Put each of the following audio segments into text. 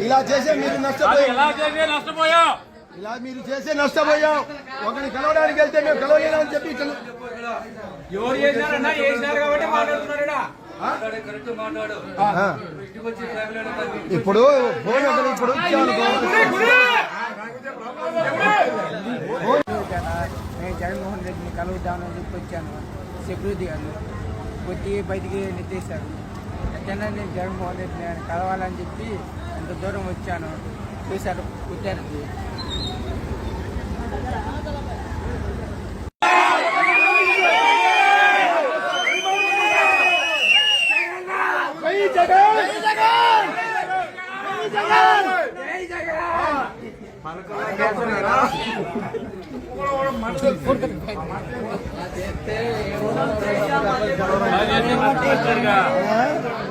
ఇలా చేసే మీరు నష్టపోయా ఇలా మీరు చేసే నష్టపోయాం ఒకరిని కలవడానికి వెళ్తే మేము కలవలేదని చెప్పి ఎవరు చేశారన్నా చేసినారు కాబట్టి మాట్లాడుతున్నాడు ఇప్పుడు ఫోన్ ఒకరు ఇప్పుడు నేను జగన్మోహన్ రెడ్డిని కలుగుతానని చెప్పి వచ్చాను. సెక్యూరిటీ గారు కొట్టి బయటికి నెట్టేశారు. ఎక్కడైనా నేను జగన్మోహన్ రెడ్డిని కలవాలని చెప్పి అంత దూరం వచ్చాను. చూశారు కుట్టారండి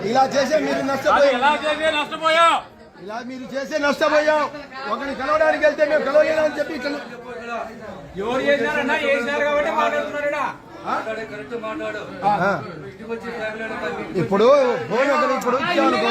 ఇలా చేసే మీరు నష్టపోయాం ఇలా మీరు చేసే నష్టపోయాం ఒకరిని కలవడానికి వెళ్తే మేము కలవలేమని చెప్పి ఎవరు చేశారన్నా చేసినారు కాబట్టి మాట్లాడుతున్నాడు ఆ. ఇప్పుడు ఫోన్ ఒకరు ఇప్పుడు? ఇచ్చామనుకో